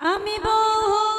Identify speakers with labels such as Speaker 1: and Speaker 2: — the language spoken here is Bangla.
Speaker 1: আমি বহু